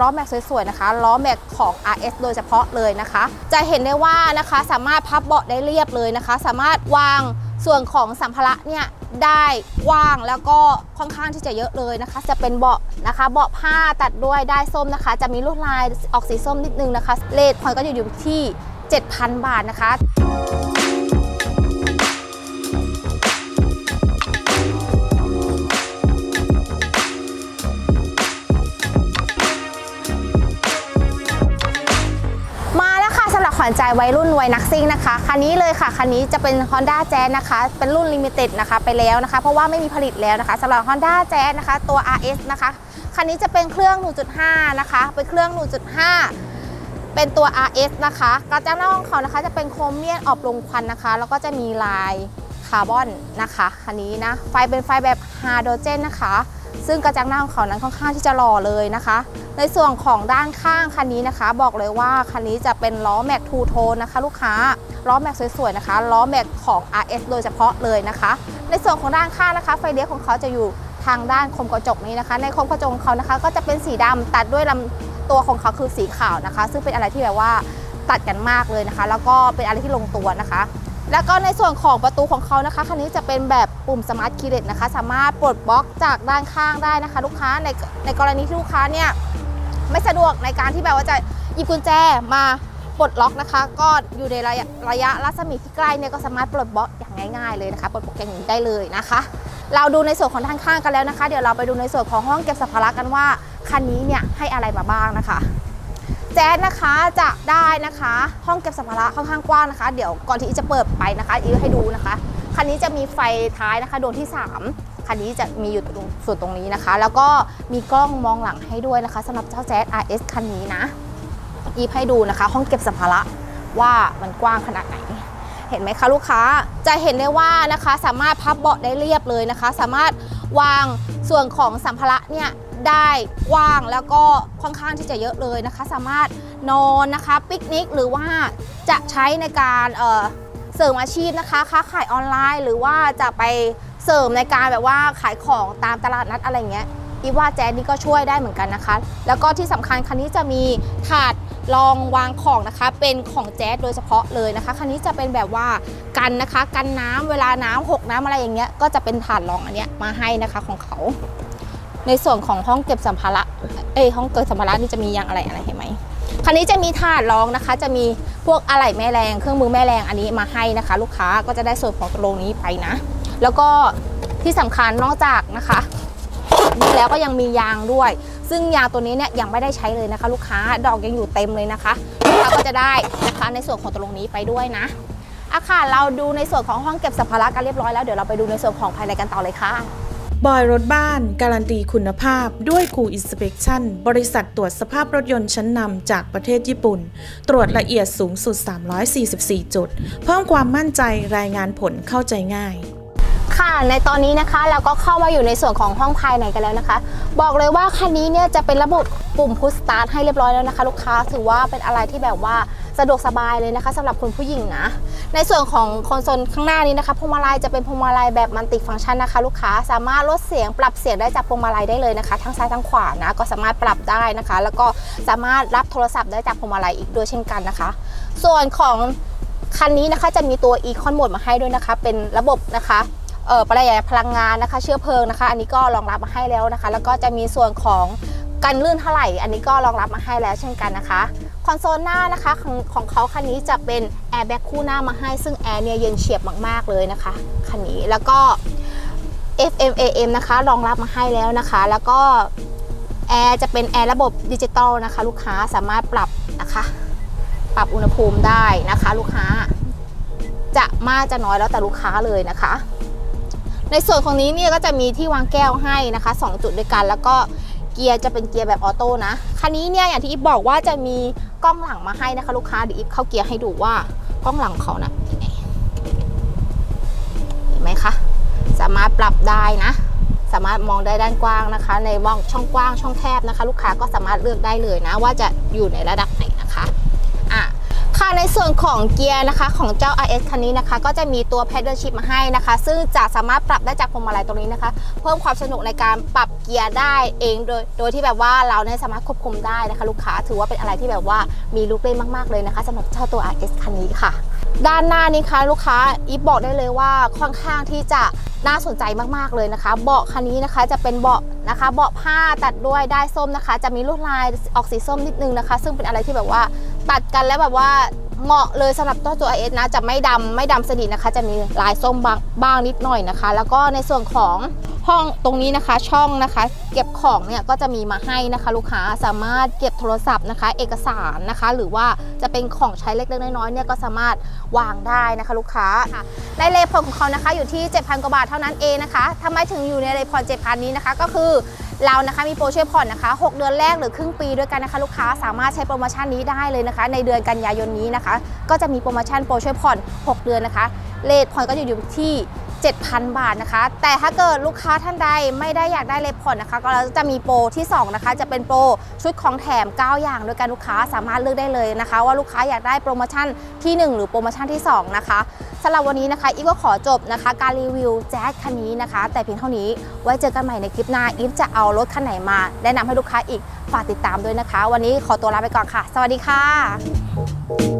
ล้อแม็กสวยๆนะคะล้อแม็กของ RS โดยเฉพาะเลยนะคะ จะเห็นได้ว่านะคะสามารถพับเบาะได้เรียบเลยนะคะ สามารถวางส่วนของสัมภาระเนี่ยได้กว้างแล้วก็ค่อนข้างที่จะเยอะเลยนะคะ จะเป็นเบาะนะคะ เบาะผ้าตัดด้วยได้ส้มนะคะ จะมีลวดลายออกสีส้มนิดนึงนะคะเลทพอยก็จะอยู่ที่ 7,000 บาทนะคะ ใจวัยรุ่นวัยนักซิ่งนะคะคันนี้เลยค่ะคันนี้จะเป็น Honda Jazz นะคะ เป็นรุ่น Limited นะคะไปแล้วนะคะ เพราะว่าไม่มีผลิตแล้วนะคะสำหรับ Honda Jazz นะคะตัว RS นะคะคันนี้จะเป็นเครื่อง 1.5 นะคะ เป็นเครื่อง 1.5เป็นตัว RS นะคะกระจังหน้าของเขานะคะ จะเป็นโครเมียนออบลงควันนะคะ แล้วก็จะมีลายคาร์บอนนะคะ คันนี้นะ ไฟเป็นไฟแบบไฮโดรเจนนะคะ ซึ่งกระจังหน้าของเขานั้นค่อนข้างที่จะหล่อเลยนะคะ ในส่วนของด้านข้างคันนี้นะคะ บอกเลยว่าคันนี้จะเป็นล้อแม็กทูโทนนะคะ ลูกค้าล้อแม็กสวยๆนะคะล้อแม็กของ RS โดยเฉพาะเลยนะคะ ในส่วนของด้านข้างนะคะ ไฟเลี้ยวของเขาจะอยู่ทางด้านคมกระจกนี้นะคะ ในคมกระจกของเขานะคะ ก็จะเป็นสีดำตัดด้วยลำตัวของเขาคือสีขาวนะคะ ซึ่งเป็นอะไรที่แบบว่าตัดกันมากเลยนะคะ แล้วก็เป็นอะไรที่ลงตัวนะคะ แล้วก็ในส่วนของประตูของเขานะคะคันนี้จะเป็นแบบปุ่มสมาร์ทคีย์เลสนะคะ สามารถปลดบล็อกจากด้านข้างได้นะคะ ลูกค้าในในกรณีที่ลูกค้าเนี่ยไม่สะดวกในการที่แบบว่าจะหยิบกุญแจมาปลดล็อกนะคะ ก็อยู่ในระยะระยะรัศมีที่ใกล้เนี่ยก็สามารถปลดบล็อกอย่างง่ายๆเลยนะคะปลดบล็อกอย่างนี้ได้เลยนะคะ เราดูในส่วนของด้านข้างกันแล้วนะคะ เดี๋ยวเราไปดูในส่วนของห้องเก็บสัมภาระกันว่าคันนี้เนี่ยให้อะไรมาบ้างนะคะ แจ๊สนะคะจะได้นะคะ ห้องเก็บสัมภาระค่อนข้างกว้างนะคะ เดี๋ยวก่อนที่จะเปิดไปนะคะอีให้ดูนะคะ คันนี้จะมีไฟท้ายนะคะดวงที่ 3 คันนี้จะมีอยู่ตรงส่วนตรงนี้นะคะ แล้วก็มีกล้องมองหลังให้ด้วยนะคะสำหรับเจ้าแจ๊ส RS คันนี้นะอีให้ดูนะคะ ห้องเก็บสัมภาระว่ามันกว้างขนาดไหนเห็นไหมคะลูกค้าจะเห็นได้ว่านะคะสามารถพับเบาะได้เรียบเลยนะคะ สามารถ วางส่วนของสัมภาระเนี่ยได้กว้างแล้วก็ค่อนข้างที่จะเยอะเลยนะคะ สามารถนอนนะคะปิกนิกหรือว่าจะใช้ในการเเสริมอาชีพนะคะค้าขายออนไลน์ หรือว่าจะไปเสริมในการแบบว่าขายของตามตลาดนัดอะไรเงี้ยอีว่าแจ๊สนี่ก็ช่วยได้เหมือนกันนะคะ แล้วก็ที่สำคัญคันนี้จะมีถาด รองวางของนะคะเป็นของแจ๊สโดยเฉพาะเลยนะคะ คันนี้จะเป็นแบบว่ากันนะคะ กันน้ำเวลาน้ำหกน้ำอะไรอย่างเงี้ยก็จะเป็นถาดรองอันเนี้ยมาให้นะคะของเขา ในส่วนของห้องเก็บสัมภาระเอ้ยห้องเก็บสัมภาระนี่จะมียางอะไรอะไรเห็นไหมคันนี้จะมีถาดรองนะคะ จะมีพวกอะไหล่แม่แรงเครื่องมือแม่แรงอันนี้มาให้นะคะ ลูกค้าก็จะได้ส่วนของตรงนี้ไปนะ แล้วก็ที่สำคัญนอกจากนะคะนี่แล้วก็ยังมียางด้วย ซึ่งยาตัวนี้เนี่ยยังไม่ได้ใช้เลยนะคะ ลูกค้าดอกยังอยู่เต็มเลยนะคะลูกค้าก็จะได้นะคะในส่วนของตรงนี้ไปด้วยนะอะค่ะเราดูในส่วนของห้องเก็บสัมภาระกันเรียบร้อยแล้วเดี๋ยวเราไปดูในส่วนของภายในกันต่อเลยค่ะบอยรถบ้าน การันตีคุณภาพด้วยคูอินสเป t ชั่นบริษัทตรวจสภาพรถยนต์ชั้นนำจากประเทศญี่ปุ่น ตรวจละเอียดสูงสุด 344 จุด เพิ่มความมั่นใจรายงานผลเข้าใจง่าย ค่ะ ในตอนนี้นะคะเราก็เข้ามาอยู่ในส่วนของห้องภายในกันแล้วนะคะ บอกเลยว่าคันนี้เนี่ยจะเป็นระบบปุ่มพุชสตาร์ทให้เรียบร้อยแล้วนะคะ ลูกค้าถือว่าเป็นอะไรที่แบบว่าสะดวกสบายเลยนะคะสำหรับคุณผู้หญิงนะ ในส่วนของคอนโซลข้างหน้านี้นะคะพวงมาลัยจะเป็นพวงมาลัยแบบมัลติฟังก์ชันนะคะ ลูกค้าสามารถลดเสียงปรับเสียงได้จากพวงมาลัยได้เลยนะคะ ทั้งซ้ายทั้งขวานะก็สามารถปรับได้นะคะ แล้วก็สามารถรับโทรศัพท์ได้จากพวงมาลัยอีกด้วยเช่นกันนะคะ ส่วนของคันนี้นะคะจะมีตัว Econ Mode มาให้ด้วยนะคะ เป็นระบบนะคะ ประหยัดพลังงานนะคะ เชื้อเพลิงนะคะ อันนี้ก็รองรับมาให้แล้วนะคะ แล้วก็จะมีส่วนของกันลื่นเท่าไหร่ อันนี้ก็รองรับมาให้แล้วเช่นกันนะคะ คอนโซลหน้านะคะของของเขาคันนี้จะเป็นแอร์แบ็กคู่หน้ามาให้ ซึ่งแอร์เนี่ยเย็นเฉียบมาก ๆ เลยนะคะคันนี้แล้วก็ FM AM นะคะรองรับมาให้แล้วนะคะ แล้วก็แอร์จะเป็นแอร์ระบบดิจิตอลนะคะ ลูกค้าสามารถปรับนะคะ ปรับอุณหภูมิได้นะคะ ลูกค้าจะมากจะน้อยแล้วแต่ลูกค้าเลยนะคะ ในส่วนของนี้เนี่ยก็จะมีที่วางแก้วให้นะคะ 2 จุดด้วยกันแล้วก็เกียร์จะเป็นเกียร์แบบออโต้นะคันนี้เนี่ยอย่างที่อีฟบอกว่าจะมีกล้องหลังมาให้นะคะ ลูกค้าเดี๋ยวอีฟเข้าเกียร์ให้ดูว่ากล้องหลังเขานะเป็นไงเห็นไหมคะสามารถปรับได้นะ สามารถมองได้ด้านกว้างนะคะ ในมองช่องกว้างช่องแคบนะคะ ลูกค้าก็สามารถเลือกได้เลยนะ ว่าจะอยู่ในระดับไหนนะคะอะ ค่ะใน ส่วนของเกียร์นะคะของเจ้า RS คันนี้นะคะ ก็จะมีตัว pedal shift มาให้นะคะ ซึ่งจะสามารถปรับได้จากพวงมาลัยตรงนี้นะคะ เพิ่มความสนุกในการปรับเกียร์ได้เองโดยโดยที่แบบว่าเราเนี่ยสามารถควบคุมได้นะคะ ลูกค้าถือว่าเป็นอะไรที่แบบว่ามีลูกเล่นมากๆเลยนะคะสำหรับเจ้าตัว RS คันนี้ค่ะ ด้านหน้านี้ค่ะลูกค้าอีฟบอกได้เลยว่าค่อนข้างที่จะน่าสนใจมากๆเลยนะคะ เบาะคันนี้นะคะจะเป็นเบาะนะคะเบาะผ้าตัดด้วยได้ส้มนะคะ จะมีลวดลายออกสีส้มนิดนึงนะคะ ซึ่งเป็นอะไรที่แบบว่าตัดกันแล้วแบบว่า เหมาะเลยสำหรับตัวตัว RS นะ จะไม่ดำไม่ดำสนิทนะคะ จะมีลายส้มบางบ้างนิดหน่อยนะคะ แล้วก็ในส่วนของห้องตรงนี้นะคะช่องนะคะ เก็บของเนี่ยก็จะมีมาให้นะคะ ลูกค้าสามารถเก็บโทรศัพท์นะคะ เอกสารนะคะ หรือว่าจะเป็นของใช้เล็กๆน้อยๆเนี่ยก็สามารถวางได้นะคะ ลูกค้าค่ะในเลพอนของเขานะคะ อยู่ที่ 7,000 กว่าบาทเท่านั้นเองนะคะทำไมถึงอยู่ในเลพอน7,000 นี้นะคะ ก็คือ เรานะคะมีโปรช่วยผ่อนนะคะ 6 เดือนแรกหรือครึ่งปีด้วยกันนะคะ ลูกค้าสามารถใช้โปรโมชั่นนี้ได้เลยนะคะ ในเดือนกันยายนนี้นะคะ ก็จะมีโปรโมชั่นโปรช่วยผ่อน 6 เดือนนะคะเลทผ่อนก็จะอยู่ที่7,000 บาทนะคะ แต่ถ้าเกิดลูกค้าท่านใดไม่ได้อยากได้เลทผ่อนนะคะ ก็เราจะมีโปรที่ 2 นะคะ จะเป็นโปรชุดของแถม 9 อย่างโดยการลูกค้าสามารถเลือกได้เลยนะคะ ว่าลูกค้าอยากได้โปรโมชั่นที่ 1 หรือโปรโมชั่นที่ 2 นะคะ สำหรับวันนี้นะคะอีฟก็ขอจบนะคะ การรีวิวแจ๊สคันนี้นะคะ แต่เพียงเท่านี้ไว้เจอกันใหม่ในคลิปหน้าอีฟจะเอารถคันไหนมา แนะนำให้ลูกค้าอีกฝากติดตามด้วยนะคะ วันนี้ขอตัวลาไปก่อนค่ะ สวัสดีค่ะ